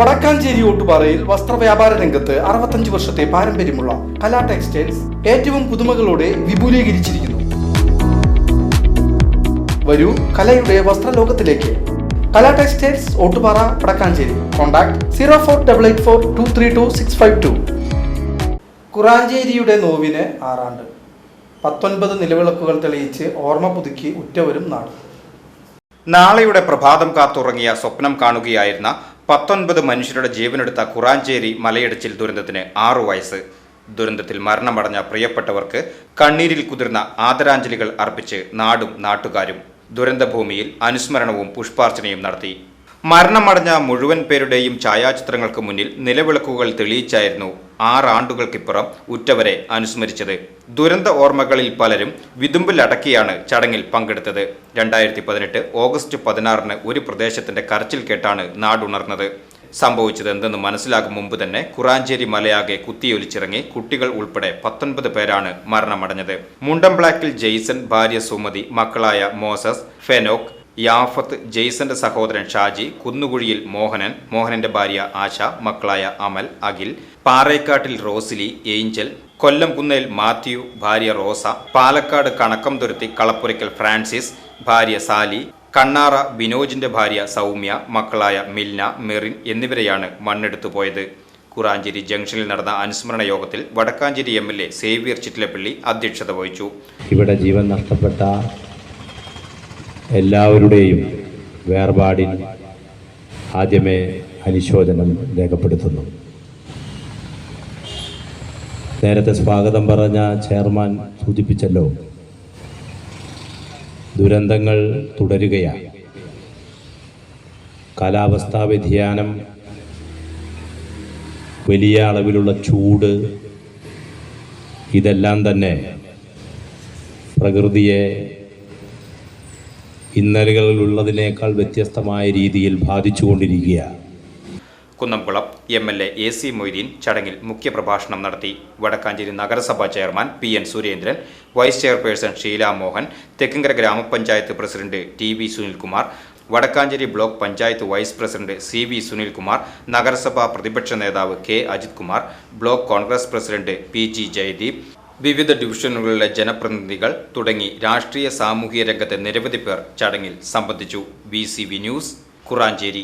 വടക്കാഞ്ചേരി ഓട്ടുപാറയിൽ വസ്ത്രവ്യാപാര രംഗത്ത് അറുപത്തഞ്ച് വർഷത്തെ പാരമ്പര്യമുള്ള കലാ ടെക്സ്റ്റൈൽസ് ഏറ്റവും പുതുമകളോടെ വിപുലീകരിച്ചിരിക്കുന്നു. വരൂ കലയുടെ വസ്ത്രലോകത്തിലേക്ക്. Kala textiles Ottupara Vadakkanchery. Contact zero four double eight four two three two six five two. കുറാഞ്ചേരിയുടെ നോവിന് ആറാണ്ട്. പത്തൊൻപത് നിലവിളക്കുകൾ തെളിയിച്ച് ഓർമ്മ പുതുക്കി ഉറ്റവരും നാട്. നാളെയുടെ പ്രഭാതം കാത്തുറങ്ങിയ സ്വപ്നം കാണുകയായിരുന്ന പത്തൊൻപത് മനുഷ്യരുടെ ജീവനെടുത്ത കുറാഞ്ചേരി മലയിടിച്ചിൽ ദുരന്തത്തിന് ആറു വയസ്സ്. ദുരന്തത്തിൽ മരണമടഞ്ഞ പ്രിയപ്പെട്ടവർക്ക് കണ്ണീരിൽ കുതിർന്ന ആദരാഞ്ജലികൾ അർപ്പിച്ച് നാടും നാട്ടുകാരും ദുരന്തഭൂമിയിൽ അനുസ്മരണവും പുഷ്പാർച്ചനയും നടത്തി. മരണമടഞ്ഞ മുഴുവൻ പേരുടെയും ഛായാചിത്രങ്ങൾക്ക് മുന്നിൽ നിലവിളക്കുകൾ തെളിയിച്ചായിരുന്നു ആറാണ്ടുകൾക്കിപ്പുറം ഉറ്റവരെ അനുസ്മരിച്ചത്. ദുരന്ത ഓർമ്മകളിൽ പലരും വിതുമ്പിലടക്കിയാണ് ചടങ്ങിൽ പങ്കെടുത്തത്. രണ്ടായിരത്തി പതിനെട്ട് ഓഗസ്റ്റ് പതിനാറിന് ഒരു പ്രദേശത്തിന്റെ കരച്ചിൽ കേട്ടാണ് നാടുണർന്നത്. സംഭവിച്ചത് എന്തെന്ന് മനസ്സിലാകും മുമ്പ് തന്നെ കുറാഞ്ചേരി മലയാകെ കുത്തിയൊലിച്ചിറങ്ങി കുട്ടികൾ ഉൾപ്പെടെ പത്തൊൻപത് പേരാണ് മരണമടഞ്ഞത്. മുണ്ടംബ്ലാക്കിൽ ജെയ്സൺ ഭാര്യ സുമതി മക്കളായ മോസസ് ഫെനോക്ക് യാഫത്ത് ജെയ്സന്റെ സഹോദരൻ ഷാജി കുന്നുകുഴിയിൽ മോഹനൻ മോഹനന്റെ ഭാര്യ ആശ മക്കളായ അമൽ അഖിൽ പാറേക്കാട്ടിൽ റോസിലി ഏഞ്ചൽ കൊല്ലം കുന്നേൽ മാത്യു ഭാര്യ റോസ പാലക്കാട് കണക്കം തുരുത്തി കളപ്പുരയ്ക്കൽ ഫ്രാൻസിസ് ഭാര്യ സാലി കണ്ണാറ ബിനോജിന്റെ ഭാര്യ സൗമ്യ മക്കളായ മിൽന മെറിൻ എന്നിവരെയാണ് മണ്ണെടുത്തു പോയത്. കുറാഞ്ചേരി ജംഗ്ഷനിൽ നടന്ന അനുസ്മരണ യോഗത്തിൽ Vadakkanchery M L A Xavier Chittilappilly അധ്യക്ഷത വഹിച്ചു. ഇവിടെ ജീവൻ നഷ്ടപ്പെട്ട എല്ലാവരുടെയും വേർപാടിൽ ആദ്യമേ അനുശോചനം രേഖപ്പെടുത്തുന്നു. നേരത്തെ സ്വാഗതം പറഞ്ഞ ചെയർമാൻ സൂചിപ്പിച്ചല്ലോ. ദുരന്തങ്ങൾ തുടരുകയാണ് കാലാവസ്ഥാ വ്യതിയാനം വലിയ അളവിലുള്ള ചൂട് ഇതെല്ലാം തന്നെ പ്രകൃതിയെ ഇന്നലകളിലുള്ളതിനേക്കാൾ വ്യത്യസ്തമായ രീതിയിൽ ബാധിച്ചുകൊണ്ടിരിക്കുകയാണ്. Kunnamkulam M L A A C Moideen ചടങ്ങിൽ മുഖ്യപ്രഭാഷണം നടത്തി. വടക്കാഞ്ചേരി നഗരസഭാ chairman P N Surendran vice chairperson Sheela Mohan Thekkinkara ഗ്രാമപഞ്ചായത്ത് president T V Sunilkumar Vadakkanchery block panchayat vice president C V Sunilkumar നഗരസഭാ പ്രതിപക്ഷ നേതാവ് K Ajith Kumar block Congress president P G Jayadeep വിവിധ ഡിവിഷനുകളിലെ ജനപ്രതിനിധികൾ തുടങ്ങി രാഷ്ട്രീയ സാമൂഹിക രംഗത്തെ നിരവധി പേർ ചടങ്ങിൽ സംബന്ധിച്ചു. B news Kuranchery.